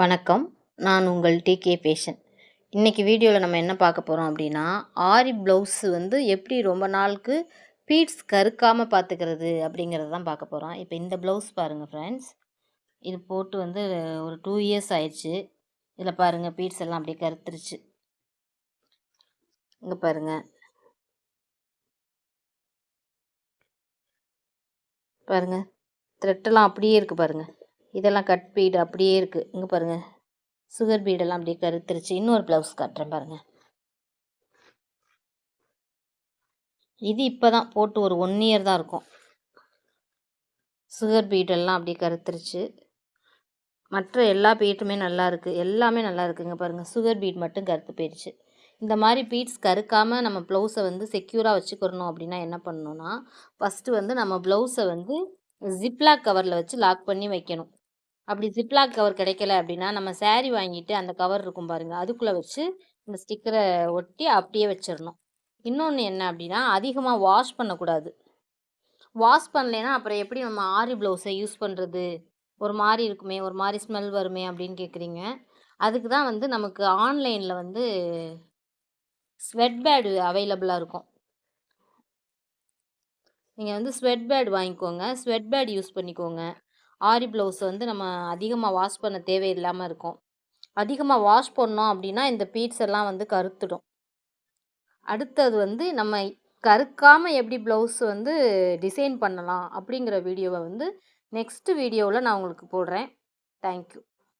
வணக்கம். நான் உங்கள் டிகே பேஷன் இன்றைக்கி வீடியோவில் நம்ம என்ன பார்க்க போகிறோம் அப்படின்னா ஆரி ப்ளவுஸு வந்து எப்படி ரொம்ப நாளுக்கு பீட்ஸ் கருக்காமல் பார்த்துக்கிறது அப்படிங்கிறது தான் பார்க்க போகிறோம் இப்போ இந்த ப்ளவுஸ் பாருங்கள் ஃப்ரெண்ட்ஸ் இது போட்டு வந்து ஒரு டூ இயர்ஸ் ஆயிடுச்சு. இதில் பாருங்கள் பீட்ஸ் எல்லாம் அப்படியே கருத்துருச்சு. இங்கே பாருங்கள் பாருங்கள் த்ரெட்டெல்லாம் அப்படியே இருக்குது பாருங்கள் இதெல்லாம் கட் பீடு அப்படியே இருக்குது இங்கே பாருங்கள் சுகர் பீடெல்லாம் அப்படியே கருத்துருச்சு. இன்னொரு ப்ளவுஸ் காட்டுறேன் பாருங்கள் இது இப்போ தான் போட்டு ஒரு ஒன் இயர் தான் இருக்கும். சுகர் பீடெல்லாம் அப்படியே கருத்துருச்சு. மற்ற எல்லா பீட்டுமே நல்லா இருக்குது எல்லாமே நல்லா இருக்குங்க பாருங்கள் சுகர் பீட் மட்டும் கருத்து போயிடுச்சு. இந்த மாதிரி பீட்ஸ் கருக்காமல் நம்ம ப்ளவுஸை வந்து செக்யூராக வச்சுக்கிறணும் அப்படின்னா என்ன பண்ணணும்னா ஃபஸ்ட்டு வந்து நம்ம ப்ளவுஸை வந்து ஜிப்லாக் கவரில் வச்சு லாக் பண்ணி வைக்கணும். அப்படி ஜிப்லாக் கவர் கிடைக்கல அப்படின்னா நம்ம சேரீ வாங்கிட்டு அந்த கவர் இருக்கும் பாருங்கள் அதுக்குள்ளே வச்சு இந்த ஸ்டிக்கரை ஒட்டி அப்படியே வச்சிடணும். இன்னொன்று என்ன அப்படின்னா அதிகமாக வாஷ் பண்ணக்கூடாது. வாஷ் பண்ணலைன்னா அப்புறம் எப்படி நம்ம ஆரி ப்ளவுஸை யூஸ் பண்ணுறது ஒரு மாதிரி இருக்குமே ஒரு மாதிரி ஸ்மெல் வருமே அப்படின்னு கேட்குறீங்க அதுக்கு தான் வந்து நமக்கு ஆன்லைனில் வந்து ஸ்வெட் பேடு அவைலபிளாக இருக்கும். நீங்கள் வந்து ஸ்வெட் பேட் வாங்கிக்கோங்க. ஸ்வெட் பேட் யூஸ் பண்ணிக்கோங்க. ஆரி ப்ளவுஸ் வந்து நம்ம அதிகமாக வாஷ் பண்ண தேவையில்லாமல் இருக்கும். அதிகமாக வாஷ் பண்ணோம் அப்படின்னா இந்த பீட்ஸ் எல்லாம் வந்து கருத்துடும். அடுத்தது வந்து நம்ம கருக்காமல் எப்படி ப்ளவுஸ் வந்து டிசைன் பண்ணலாம் அப்படிங்கிற வீடியோவை வந்து நெக்ஸ்ட்டு வீடியோவில் நான் உங்களுக்கு போடுறேன். தேங்க்யூ.